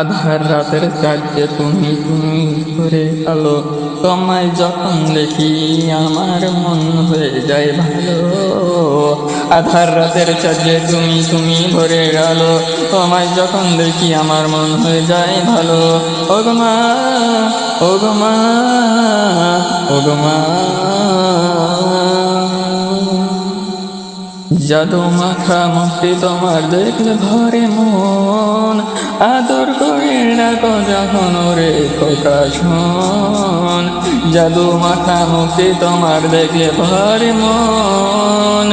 আধার রাতের চাঁদে তুমি তুমি করে আলো। তোমায় যখন দেখি আমার মন হয়ে যায় ভালো। আধার রাতের চাঁদে তুমি তুমি ভরে আলো। তোমায় যখন দেখি আমার মন হয়ে যায় ভালো। ওগমা ওগমা ওগমা জাদু মাখা মুক্তি তোমার দেখলে ভরে মন। আদর করে ডাকো যখন ওরে খোকা শোন জাদু মাখা মুক্তি তোমার দেখলে ভরে মন।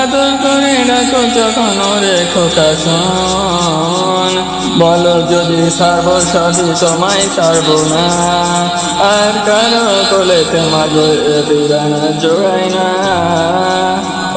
আদর করে ডাকো যখন ওরে খোকা শোন বলো যদি সারব সবই তোমায় সারব না, আর কারও কোলে তোমার জোড়ায় না।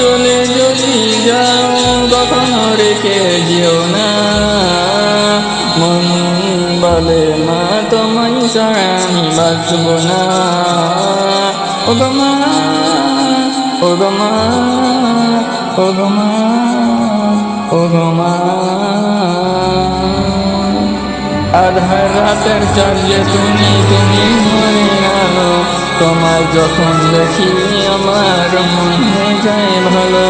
চলে যদি যাও কখনো রেখে যেও না। মন বলে, মা, তোমায় ছাড়া আমি বাঁচব না। ও মা ও মা ও মা ও মা। আধার রাতের চার্জে তুমি তুমি মরে আলো তোমায় যখন দেখি আমার মন হয়ে যায় ভালো।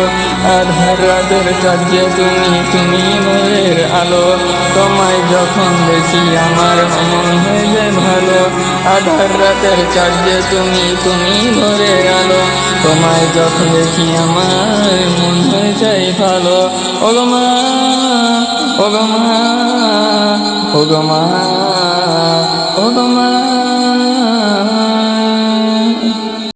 আধার রাতের চার্জে তুমি তুমি ভোরের আলো। তোমায় যখন দেখি আমার মন হয়ে যায় ভালো। আধার রাতের চার্জে তুমি তুমি ভোরের আলো। তোমায় যখন দেখি আমার মন হয়ে যায় ভালো। ওগমা ওগমা ওগমা